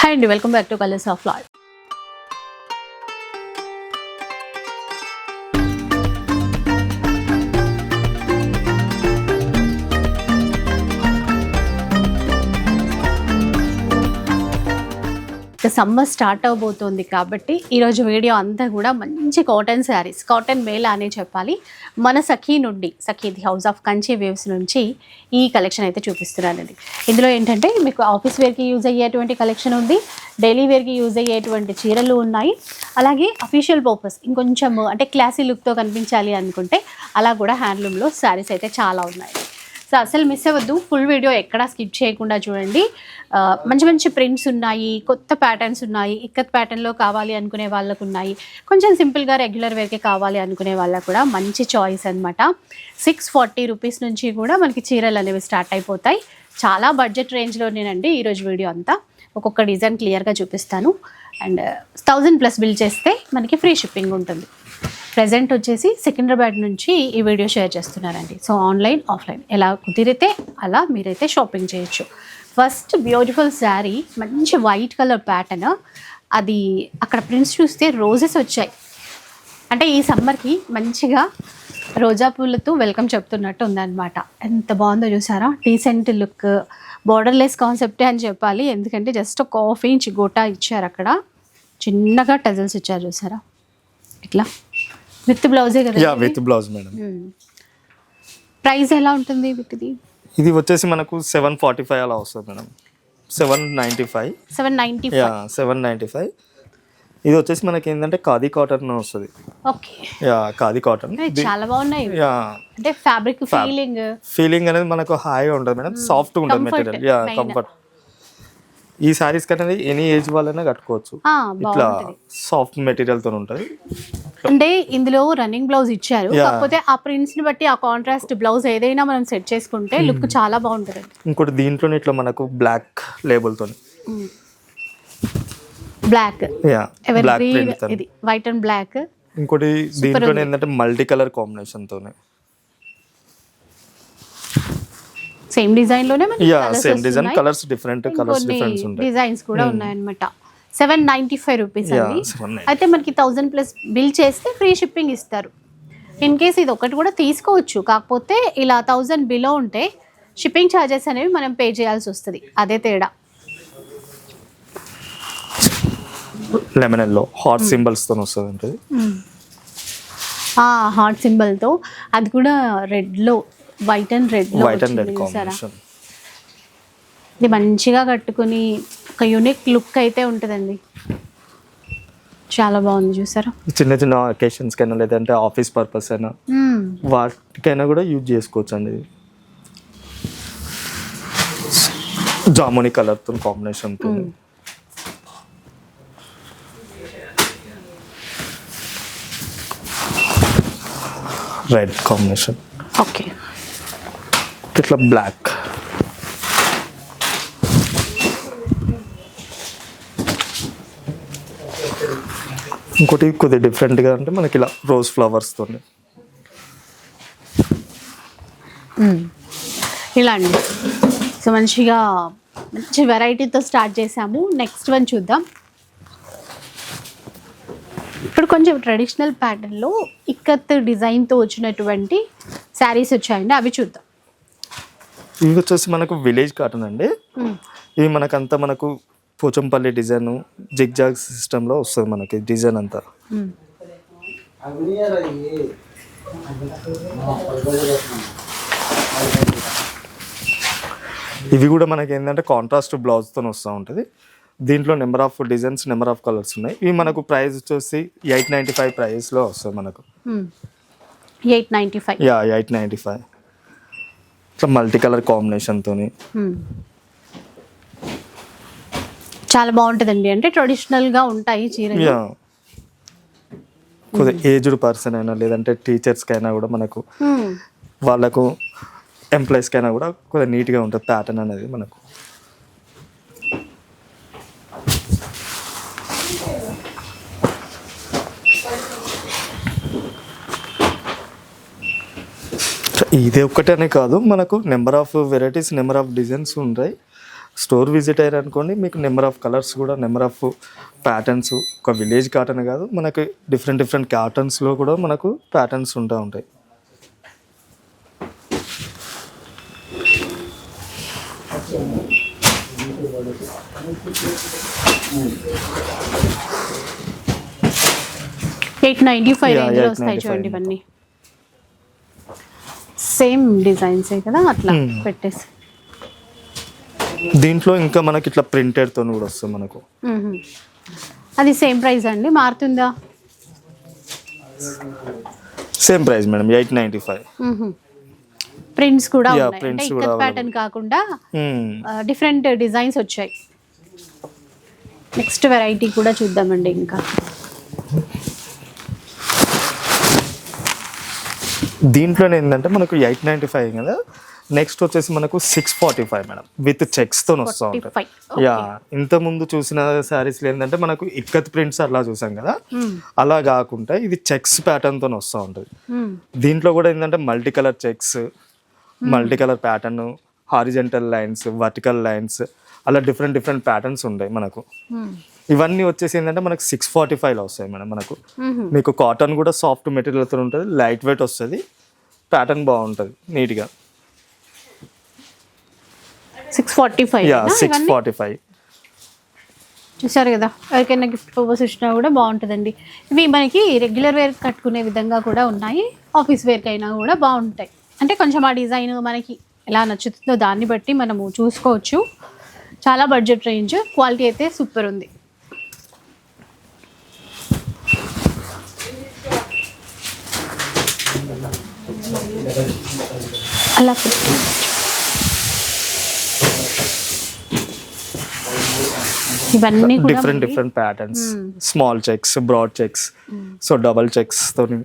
Hi and welcome back to Colors of Life. Summer start అవబోతోంది కాబట్టి ఈరోజు video అంతా కూడా మంచి కాటన్ శారీస్ కాటన్ మేళ అనే చెప్పాలి. మన సఖీ నుండి Sakhi the house of Kanchi weaves నుంచి ఈ కలెక్షన్ అయితే చూపిస్తున్నానండి. ఇందులో ఏంటంటే మీకు ఆఫీస్ వేర్కి యూజ్ అయ్యేటువంటి కలెక్షన్ ఉంది డైలీ వేర్కి యూజ్ అయ్యేటువంటి చీరలు ఉన్నాయి. అలాగే అఫీషియల్ పర్పస్ ఇంకొంచెం అంటే క్లాసీ లుక్తో కనిపించాలి అనుకుంటే అలా కూడా హ్యాండ్లూమ్లో శారీస్ అయితే చాలా ఉన్నాయి. సో అసలు మిస్ అవ్వద్దు. ఫుల్ వీడియో ఎక్కడా స్కిప్ చేయకుండా చూడండి. మంచి మంచి ప్రింట్స్ ఉన్నాయి కొత్త ప్యాటర్న్స్ ఉన్నాయి ఇక్కత్ ప్యాటర్న్లో కావాలి అనుకునే వాళ్ళకు ఉన్నాయి. కొంచెం సింపుల్గా రెగ్యులర్ వేర్కే కావాలి అనుకునే వాళ్ళకు కూడా మంచి చాయిస్ అన్నమాట. సిక్స్ ఫార్టీ రూపీస్ నుంచి కూడా మనకి చీరలు అనేవి స్టార్ట్ అయిపోతాయి. చాలా బడ్జెట్ రేంజ్లోనేనండి ఈరోజు వీడియో అంతా. ఒక్కొక్క డిజైన్ క్లియర్గా చూపిస్తాను. అండ్ థౌజండ్ ప్లస్ బిల్ చేస్తే మనకి ఫ్రీ షిప్పింగ్ ఉంటుంది. ప్రజెంట్ వచ్చేసి సికింద్రాబాద్ నుంచి ఈ వీడియో షేర్ చేస్తున్నారండి. So online offline. ఎలా కుదిరితే అలా మీరైతే షాపింగ్ చేయొచ్చు. ఫస్ట్ బ్యూటిఫుల్ శారీ మంచి వైట్ కలర్ ప్యాటర్న్. అది అక్కడ ప్రింట్స్ చూస్తే రోజెస్ వచ్చాయి. అంటే ఈ సమ్మర్కి మంచిగా రోజా పూలతో వెల్కమ్ చెప్తున్నట్టు ఉందన్నమాట. ఎంత బాగుందో చూసారా? డీసెంట్ లుక్ బార్డర్లెస్ కాన్సెప్టే అని చెప్పాలి. ఎందుకంటే జస్ట్ ఒక హాఫ్ ఇంచ్ గోటా ఇచ్చారు అక్కడ. చిన్నగా టజల్స్ ఇచ్చారు చూసారా? ఇట్లా. విత్ బ్లౌజే కదా yeah with blouse madam. Price ఎలా ఉంటుంది విత్ ఇది వచ్చేసి మనకు సెవెన్ ఫార్టీ ఫైవ్ అలా వస్తుంది madam. Seven ninety five. Seven ninety yeah seven ninety five. ఇది వచ్చేసి మనకి ఏంటంటే ఖాదీ కాటన్ వస్తుంది. ఓకే. Yeah khadi cotton. చాలా బాగున్నాయి. యా. అంటే ఫ్యాబ్రిక్ ఫీలింగ్ ఫీలింగ్ అనేది మనకు హాయిగా ఉంటుంది మేడం. సాఫ్ట్గా ఉంటుంది మెటీరియల్ యా. కంఫర్ట్ ఈ శారీస్ అనేది ఎనీ ఏజ్ వాళ్ళైనా కట్టుకోవచ్చు. ఇట్లా సాఫ్ట్ మెటీరియల్తో ఉంటుంది. అంటే ఇందులో రన్నింగ్ బ్లౌజ్ ఇచ్చారు. కాకపోతే ఆ ప్రింట్స్ని బట్టి ఆ కాంట్రాస్ట్ బ్లౌజ్ ఏదైనా మనం సెట్ చేసుకుంటే లుక్ Hmm. చాలా బాగుంటుంది. ఇంకోటి దీంట్లోనే ఇట్లా మనకు black yeah ever black print ఇది వైట్ అండ్ బ్లాక్ ఇంకోటి దీంట్లోనే ఏంటంటే మల్టీ కలర్ కాంబినేషన్ తోనే. సేమ్ డిజైన్లోనే మనకి yeah same design. Colours different colours difference ఉంటాయి. Hmm. డిజైన్స్ కూడా ఉన్నాయన్నమాట. సెవెన్ నైంటీ ఫైవ్ రూపీస్ అండి. అయితే మనకి థౌజండ్ ప్లస్ బిల్ చేస్తే ఫ్రీ షిప్పింగ్ ఇస్తారు. ఇన్ కేస్ ఇది ఒకటి కూడా తీసుకోవచ్చు. కాకపోతే ఇలా థౌజండ్ బిలో ఉంటే షిప్పింగ్ ఛార్జెస్ అనేవి మనం పే చేయాల్సి వస్తుంది. అదే తేడా. లెమన్ ఎల్లో హాట్ సింబల్స్తో వస్తుంది హార్ట్ సింబల్తో అది కూడా రెడ్లో వైట్ అండ్ రెడ్లో వైట్ అండ్ రెడ్ కాంబినేషన్ ఇది మంచిగా కట్టుకుని ఒక యూనిక్ లుక్ అయితే ఉంటుందండి. చాలా బాగుంది చూసారా? చిన్న చిన్న అకేషన్స్ కైనా లేదంటే ఆఫీస్ పర్పస్ అయినా. వాటికైనా కూడా యూజ్ చేసుకోవచ్చు అండి జాముని కలర్తో కాంబినేషన్ రెడ్ కాంబినేషన్ ఓకే ఇట్లా బ్లాక్ ఇంకోటి కొద్దిగా డిఫరెంట్గా అంటే మనకి ఇలా రోజ్ ఫ్లవర్స్తో ఇలా అండి. సో మంచిగా మంచి వెరైటీతో స్టార్ట్ చేసాము. నెక్స్ట్ వన్ చూద్దాం. ఇప్పుడు కొంచెం ట్రెడిషనల్ ప్యాటర్న్లో ఇక్కత్ డిజైన్తో వచ్చినటువంటి శారీస్ వచ్చాయండి. అవి చూద్దాం. ఇవి వచ్చేసి మనకు విలేజ్ కాటన్ అండి. ఇవి మనకంతా మనకు పోచంపల్లి డిజైన్ జిగ్జాగ్ సిస్టంలో వస్తుంది మనకి డిజైన్ అంతా. ఇవి కూడా మనకి ఏంటంటే కాంట్రాస్ట్ బ్లౌజ్తో వస్తూ ఉంటుంది. దీంట్లో number of designs number of colours ఉన్నాయి. ఇవి మనకు ప్రైస్ వచ్చేసి ఎయిట్ నైంటీ ఫైవ్ ప్రైస్లో వస్తుంది మనకు. Eight ninety five yeah eight ninety five ఇట్లా మల్టీ కలర్ కాంబినేషన్తో. చాలా బాగుంటుందండి. అంటే ట్రెడిషనల్గా ఉంటాయి చీరలు. కొద్దిగా ఏజ్డ్ పర్సన్ అయినా లేదంటే టీచర్స్కి అయినా కూడా మనకు. వాళ్ళకు ఎంప్లాయీస్కి అయినా కూడా కొద్దిగా నీట్గా ఉంటుంది ప్యాటర్న్ అనేది మనకు. ఇది ఒక్కటనే కాదు మనకు number of varieties number of designs ఉంటాయి. స్టోర్ విజిట్ అయ్యారు అనుకోండి మీకు నెంబర్ ఆఫ్ కలర్స్ కూడా నెంబర్ ఆఫ్ ప్యాటర్న్స్ ఒక విలేజ్ కాటన్ కాదు మనకి డిఫరెంట్ డిఫరెంట్ కాటన్స్లో కూడా మనకు ప్యాటర్న్స్ ఉంటా ఉంటాయి. ఎయిట్ నైంటీ ఫైవ్ రేంజ్లో 895 వస్తాయి చూడండి ఇవన్నీ. సేమ్ డిజైన్సే కదా అట్లా Hmm. పెట్టేసి. దీంట్లో ఇంకా మనకి ఇట్లా ప్రింటెడ్తో కూడా వస్తుంది మనకు. అది సేమ్ ప్రైస్ అండి మారుతుందా? Same price madam eight ninety five prints కూడా prints కూడా. ప్యాటర్న్ కాకుండా డిఫరెంట్ డిజైన్స్ వచ్చాయి. నెక్స్ట్ వెరైటీ కూడా చూద్దామండి ఇంకా. దీంట్లో ఏంటంటే మనకు ఎయిట్ నైంటీ ఫైవ్ కదా. నెక్స్ట్ వచ్చేసి మనకు six forty five madam with చెక్స్తో వస్తూ ఫార్టీ ఉంటాయి ఫైవ్ యా ఇంత ముందు చూసిన శారీస్లో ఏంటంటే మనకు ఇక్కత్ ప్రింట్స్ అలా చూసాం కదా. అలా కాకుండా ఇది చెక్స్ ప్యాటర్న్తో వస్తూ ఉంటుంది. దీంట్లో కూడా ఏంటంటే multi colour checks multi colour pattern horizontal lines vertical lines అలా డిఫరెంట్ డిఫరెంట్ ప్యాటర్న్స్ ఉంటాయి మనకు. ఇవన్నీ వచ్చేసి ఏంటంటే మనకు సిక్స్ ఫార్టీ ఫైవ్లో వస్తాయి మేడం మనకు. మీకు కాటన్ కూడా సాఫ్ట్ మెటీరియల్తో ఉంటుంది లైట్ వెయిట్ వస్తుంది ప్యాటర్న్ బాగుంటుంది నీట్గా six forty five yeah six forty five చూసారు కదా ఎవరికైనా గిఫ్ట్ పర్పస్ ఇచ్చినా కూడా బాగుంటుందండి. ఇవి మనకి రెగ్యులర్ వేర్ కట్టుకునే విధంగా కూడా ఉన్నాయి ఆఫీస్ వేర్కి అయినా కూడా బాగుంటాయి. అంటే కొంచెం ఆ డిజైన్ మనకి ఎలా నచ్చుతుందో దాన్ని బట్టి మనము చూసుకోవచ్చు. చాలా బడ్జెట్ రేంజ్ క్వాలిటీ అయితే సూపర్ ఉంది. అలా. ఇవన్నీ different different patterns small checks broad checks so double checks తోని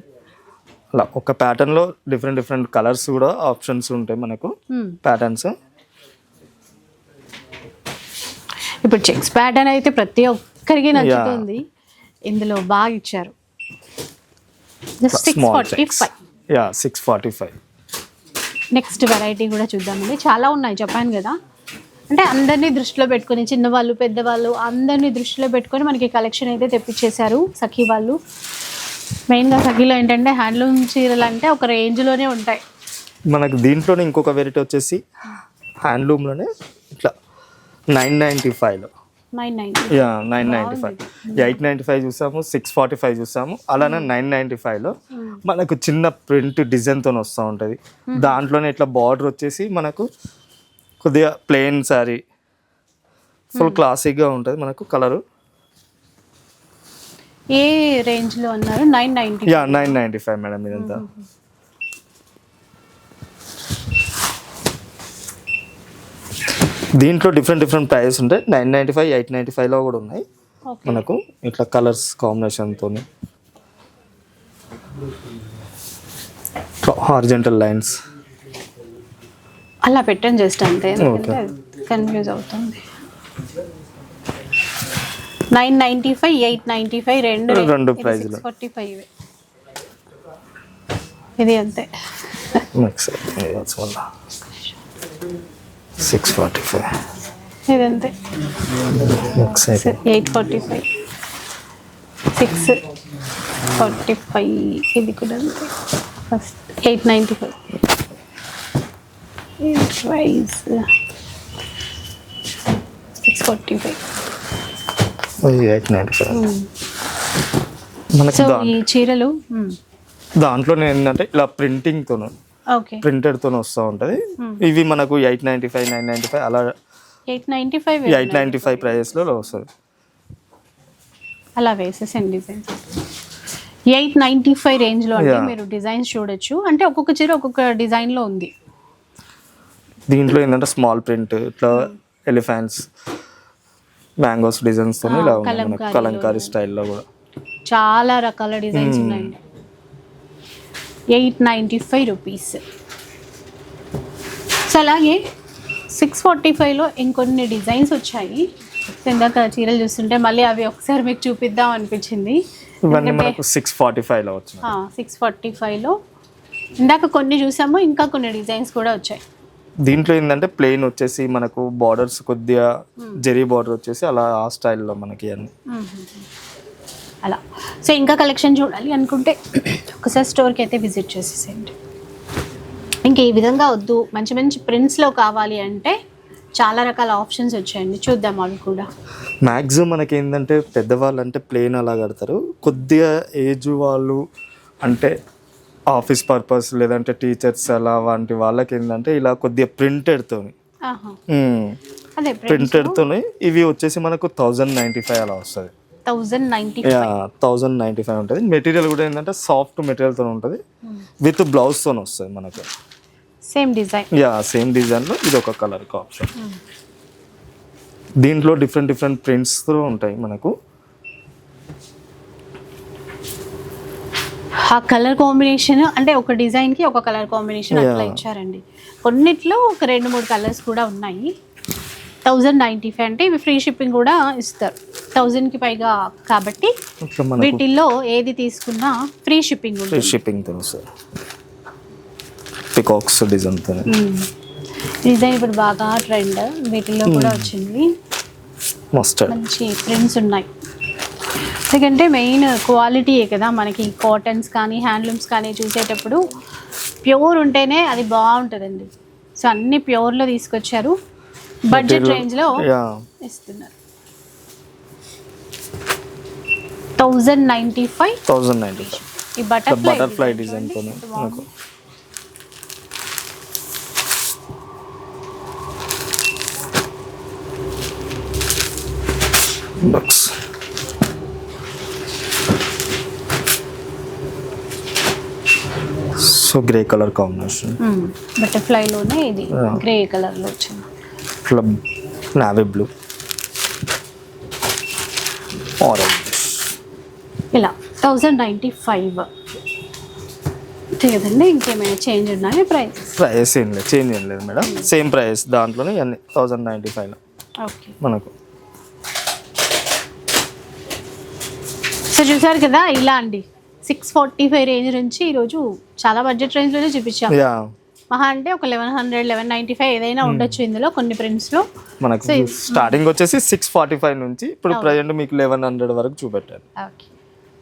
అలా. ఒక ప్యాటర్న్లో డిఫరెంట్ డిఫరెంట్ కలర్స్ కూడా ఆప్షన్స్ ఉంటాయి మనకు. ప్యాటర్న్స్ ఇప్పుడు చెక్స్ ప్యాటర్న్ అయితే ప్రతి ఒక్కరికి నచ్చుతుంది. ఇందులో బాగా ఇచ్చారు. Just six forty five yeah six forty five next variety కూడా చూద్దామండి. చాలా ఉన్నాయి చెప్పాను కదా. అంటే అందరినీ దృష్టిలో పెట్టుకొని చిన్నవాళ్ళు పెద్దవాళ్ళు అందరినీ దృష్టిలో పెట్టుకొని మనకి కలెక్షన్ అయితే తెప్పించేశారు సఖీ వాళ్ళు. మెయిన్గా సఖీలో ఏంటంటే హ్యాండ్లూమ్ చీరలు అంటే ఒక రేంజ్లోనే ఉంటాయి. మనకు దీంట్లోనే ఇంకొక వెరైటీ వచ్చేసి హ్యాండ్లూమ్లోనే ఇట్లా నైన్ నైంటీ ఫైవ్లో nine ninety five. Eight ninety five చూసాము సిక్స్ ఫార్టీ ఫైవ్ చూసాము. అలానే నైన్ నైంటీ ఫైవ్లో మనకు చిన్న ప్రింట్ డిజైన్తో వస్తూ ఉంటుంది. దాంట్లోనే ఇట్లా బార్డర్ వచ్చేసి మనకు కొద్దిగా ప్లెయిన్ శారీ. ఫుల్ క్లాసిక్గా ఉంటుంది మనకు కలరు. ఏ రేంజ్లో అన్నారు? Nine ninety yeah nine ninety five madam ఇదంతా. దీంట్లో డిఫరెంట్ డిఫరెంట్ ప్రైజెస్ ఉంటాయి. Nine ninety five eight ninety ఫైవ్లో కూడా ఉన్నాయి. మనకు ఇట్లా కలర్స్ కాంబినేషన్తో హార్జెంటల్ లైన్స్ అలా పెట్టండి జస్ట్ అంతే. కన్ఫ్యూజ్ అవుతుంది. Nine ninety five eight ninety five రెండు రెండు లు. ఫార్టీ ఫైవ్ ఇది అంతే. Six forty five. ఇది next eight forty five six forty five ఇది కూడా అంతే. First eight ninety five price six forty five eight ninety five మనకి ఈ చీరలు దాంట్లోనే ఏంటంటే ఇలా ప్రింటింగ్తో ప్రింటెడ్తో వస్తూ ఉంటుంది. ఇవి మనకు eight ninety five nine ninety five అలా eight ninety five eight ninety five ప్రైజెస్లో వస్తుంది. అలా వేసేసండి డిజైన్స్ ఎయిట్ నైంటీ ఫైవ్ రేంజ్లో అంటే Yeah. మీరు డిజైన్స్ చూడొచ్చు. అంటే ఒక్కొక్క చీర ఒక్కొక్క డిజైన్లో ఉంది. దీంట్లో ఏంటంటే స్మాల్ ప్రింట్ ఇట్లా ఎలిఫెంట్స్ మ్యాంగోస్ డిజైన్స్తో ఇలా. కలంకారీ స్టైల్లో కూడా. చాలా రకాల డిజైన్స్ ఉన్నాయండి. Eight ninety five rupees. So అలాగే సిక్స్ ఫార్టీ ఫైవ్లో ఇంకొన్ని డిజైన్స్ వచ్చాయి. ఇందాక చీరలు చూస్తుంటే మళ్ళీ అవి ఒకసారి మీకు చూపిద్దాం అనిపించింది. సిక్స్ ఫార్టీ ఫైవ్లో సిక్స్ ఫార్టీ ఫైవ్లో. ఇందాక కొన్ని చూసాము ఇంకా కొన్ని డిజైన్స్ కూడా వచ్చాయి. దీంట్లో ఏంటంటే ప్లెయిన్ వచ్చేసి మనకు బార్డర్స్ కొద్దిగా జెరీ బార్డర్ వచ్చేసి అలా ఆ స్టైల్లో మనకి అన్ని అలా. సో ఇంకా కలెక్షన్ చూడాలి అనుకుంటే ఒకసారి స్టోర్కి అయితే విజిట్ చేసేసేయండి. ఇంకా ఈ విధంగా వద్దు. మంచి మంచి ప్రింట్స్లో కావాలి అంటే చాలా రకాల ఆప్షన్స్ వచ్చాయండి. చూద్దాం అవి కూడా. మ్యాక్సిమం మనకి ఏంటంటే పెద్దవాళ్ళు అంటే ప్లెయిన్ అలా కడతారు. కొద్దిగా ఏజ్ వాళ్ళు అంటే ఆఫీస్ పర్పస్ లేదంటే టీచర్స్ అలా వంటి వాళ్ళకి ఏంటంటే ఇలా కొద్దిగా ప్రింటెడ్తో ప్రింటెడ్తోనే ఇవి వచ్చేసి మనకు థౌజండ్ నైంటీ ఫైవ్ అలా వస్తుంది. థౌజండ్ నైంటీ ఫైవ్ ఉంటుంది. మెటీరియల్ కూడా ఏంటంటే సాఫ్ట్ మెటీరియల్తో ఉంటుంది. విత్ బ్లౌజ్తో వస్తుంది మనకు. సేమ్ డిజైన్ యా సేమ్ డిజైన్లో ఇది ఒక కలర్ ఆప్షన్ దీంట్లో డిఫరెంట్ డిఫరెంట్ ప్రింట్స్తో ఉంటాయి మనకు. ఆ కలర్ కాంబినేషన్ అంటే ఒక డిజైన్కి ఒక కలర్ కాంబినేషన్ అట్లా. ఇచ్చారండి. కొన్నిట్లో ఒక రెండు మూడు కలర్స్ కూడా ఉన్నాయి. థౌజండ్ నైంటీ ఫైవ్ అంటే ఇవి ఫ్రీ షిప్పింగ్ కూడా ఇస్తారు. థౌజండ్కి పైగా కాబట్టి వీటిల్లో ఏది తీసుకున్నా ఫ్రీ షిప్పింగ్ ఫ్రీ వస్తుంది పికాక్స్ డిజైన్తో డిజైన్ ఇప్పుడు బాగా ట్రెండ్. వీటిల్లో కూడా వచ్చింది. మంచి ప్రింట్స్ ఉన్నాయి. ఎందుకంటే మెయిన్ క్వాలిటీయే కదా మనకి కాటన్స్ కానీ హ్యాండ్లూమ్స్ కానీ చూసేటప్పుడు ప్యూర్ ఉంటేనే అది బాగుంటుందండి. సో అన్ని ప్యూర్లో తీసుకొచ్చారు. బడ్జెట్ రేంజ్లో యా ఇస్తున్నారు. Thousand ninety five thousand ninety ఈ బటర్ఫ్లై బటర్ఫ్లై మనకు box so grey colour combination బటర్ఫ్లైలోనే ఇది. గ్రే కలర్లో వచ్చింది. ఇట్లా నావీ బ్లూ ఆరెంజ్ ఇలా థౌజండ్ నైంటీ ఫైవ్ కదండి ఇంకేమైనా చేంజ్ ఉన్నాయా ప్రైజెస్ ప్రైస్ ఏం లేదు చేంజ్ ఏం లేదు మేడం. సేమ్ ప్రైస్ దాంట్లోనే అన్ని థౌజండ్ నైంటీ ఫైవ్లో ఓకే. మనకు. సో చూసారు కదా ఇలా అండి సిక్స్ ఫార్టీ ఫైవ్ రేంజ్ నుంచి ఈరోజు చాలా బడ్జెట్ రేంజ్లోనే చూపించాం. యా మహా అంటే ఒక eleven hundred eleven ninety five ఏదైనా ఉండొచ్చు ఇందులో కొన్ని ప్రింట్స్లో. మనకు So, స్టార్టింగ్ వచ్చేసి సిక్స్ ఫార్టీ ఫైవ్ నుంచి ఇప్పుడు ప్రజెంట్ మీకు లెవెన్ హండ్రెడ్ వరకు చూపెట్టాను ఓకే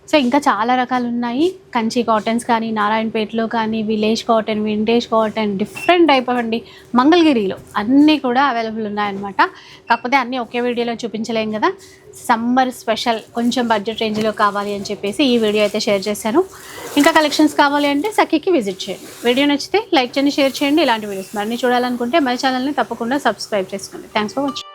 సో ఇంకా చాలా రకాలు ఉన్నాయి కంచి కాటన్స్ కానీ నారాయణపేటలో కానీ village cotton vintage cotton different type అండి. మంగళగిరిలో అన్నీ కూడా అవైలబుల్ ఉన్నాయన్నమాట. కాకపోతే అన్నీ ఒకే వీడియోలో చూపించలేం కదా. సమ్మర్ స్పెషల్ కొంచెం బడ్జెట్ రేంజ్లో కావాలి అని చెప్పేసి ఈ వీడియో అయితే షేర్ చేశాను. ఇంకా కలెక్షన్స్ కావాలి అంటే సఖీకి విజిట్ చేయండి. వీడియో నచ్చితే లైక్ చేయండి షేర్ చేయండి. ఇలాంటి వీడియోస్ మరిన్ని చూడాలనుకుంటే మన ఛానల్ని తప్పకుండా సబ్స్క్రైబ్ చేసుకోండి. Thanks for watching.